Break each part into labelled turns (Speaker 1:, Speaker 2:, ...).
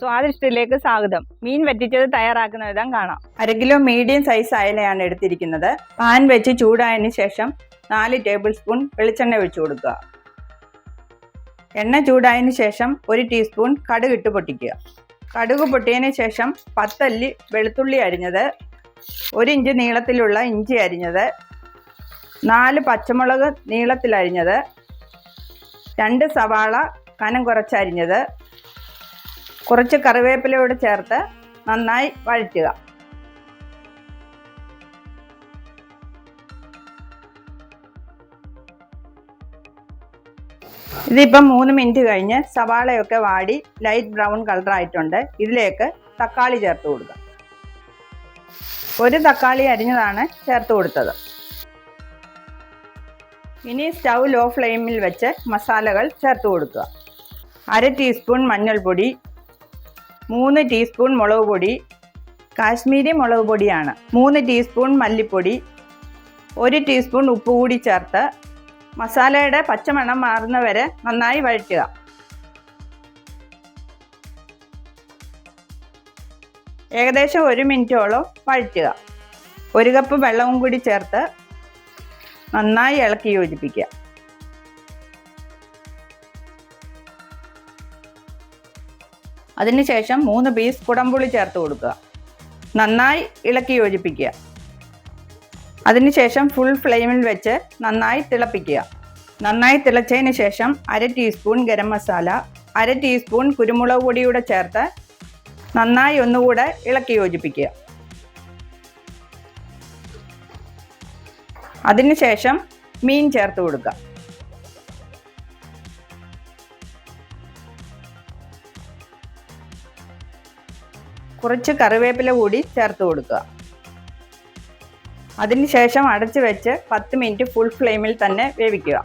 Speaker 1: സ്വാദിഷ്ടത്തിലേക്ക് സ്വാഗതം. മീൻ വറ്റിച്ചത് തയ്യാറാക്കുന്ന വിധം കാണാം. അര കിലോ മീഡിയം സൈസ് അയലയാണ് എടുത്തിരിക്കുന്നത്. പാൻ വെച്ച് ചൂടായതിന് ശേഷം നാല് ടേബിൾ സ്പൂൺ വെളിച്ചെണ്ണ ഒഴിച്ചു കൊടുക്കുക. എണ്ണ ചൂടായതിനു ശേഷം ഒരു ടീസ്പൂൺ കടുക് ഇട്ട് പൊട്ടിക്കുക. കടുക് പൊട്ടിയതിന് ശേഷം പത്തല്ലി വെളുത്തുള്ളി അരിഞ്ഞത് ഒരു ഇഞ്ച് നീളത്തിലുള്ള ഇഞ്ചി അരിഞ്ഞത് നാല് പച്ചമുളക് നീളത്തിൽ അരിഞ്ഞത് രണ്ട് സവാള കനം കുറച്ചരിഞ്ഞത് കുറച്ച് കറിവേപ്പിലയോട് ചേർത്ത് നന്നായി വഴറ്റുക. ഇതിപ്പം മൂന്ന് മിനിറ്റ് കഴിഞ്ഞ് സവാളയൊക്കെ വാടി ലൈറ്റ് ബ്രൗൺ കളർ ആയിട്ടുണ്ട്. ഇതിലേക്ക് തക്കാളി ചേർത്ത് കൊടുക്കുക. ഒരു തക്കാളി അരിഞ്ഞതാണ് ചേർത്ത് കൊടുത്തത്. ഇനി സ്റ്റൗ ലോ ഫ്ലെയിമിൽ വെച്ച് മസാലകൾ ചേർത്ത് കൊടുക്കുക. അര ടീസ്പൂൺ മഞ്ഞൾപ്പൊടി മൂന്ന് ടീസ്പൂൺ മുളക് പൊടി കാശ്മീരി മുളക് പൊടിയാണ്. മൂന്ന് ടീസ്പൂൺ മല്ലിപ്പൊടി ഒരു ടീസ്പൂൺ ഉപ്പ് കൂടി ചേർത്ത് മസാലയുടെ പച്ചമണം മാറുന്നവരെ നന്നായി വഴറ്റുക. ഏകദേശം ഒരു മിനിറ്റോളം വഴറ്റുക. ഒരു കപ്പ് വെള്ളവും കൂടി ചേർത്ത് നന്നായി ഇളക്കി യോജിപ്പിക്കുക. അതിനുശേഷം മൂന്ന് പീസ് കുടംപുളി ചേർത്ത് കൊടുക്കുക. നന്നായി ഇളക്കി യോജിപ്പിക്കുക. അതിനുശേഷം ഫുൾ ഫ്ലെയിമിൽ വെച്ച് നന്നായി തിളപ്പിക്കുക. നന്നായി തിളച്ചതിന് ശേഷം അര ടീസ്പൂൺ ഗരം മസാല അര ടീസ്പൂൺ കുരുമുളക് പൊടിയൂടെ ചേർത്ത് നന്നായി ഒന്നുകൂടെ ഇളക്കി യോജിപ്പിക്കുക. അതിനുശേഷം മീൻ ചേർത്ത് കൊടുക്കുക. കുറച്ച് കറിവേപ്പില കൂടി ചേർത്ത് കൊടുക്കുക. അതിനുശേഷം അടച്ചു വെച്ച് പത്ത് മിനിറ്റ് ഫുൾ ഫ്ലെയിമിൽ തന്നെ വേവിക്കുക.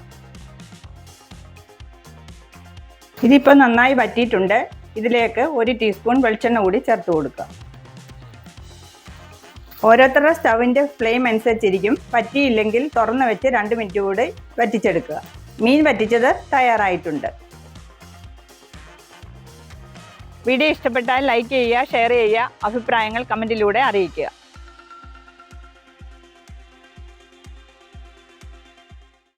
Speaker 1: ഇതിപ്പോൾ നന്നായി വറ്റിയിട്ടുണ്ട്. ഇതിലേക്ക് ഒരു ടീസ്പൂൺ വെളിച്ചെണ്ണ കൂടി ചേർത്ത് കൊടുക്കുക. ഓരോരുത്തരുടെ സ്റ്റവിന്റെ ഫ്ലെയിം അനുസരിച്ചിരിക്കും. പറ്റിയില്ലെങ്കിൽ തുറന്ന് വെച്ച് രണ്ട് മിനിറ്റ് കൂടി വറ്റിച്ചെടുക്കുക. മീൻ വറ്റിച്ചത് തയ്യാറായിട്ടുണ്ട്. വീഡിയോ ഇഷ്ടപ്പെട്ടാൽ ലൈക്ക് ചെയ്യുക ഷെയർ ചെയ്യുക അഭിപ്രായങ്ങൾ കമന്റിലൂടെ അറിയിക്കുക.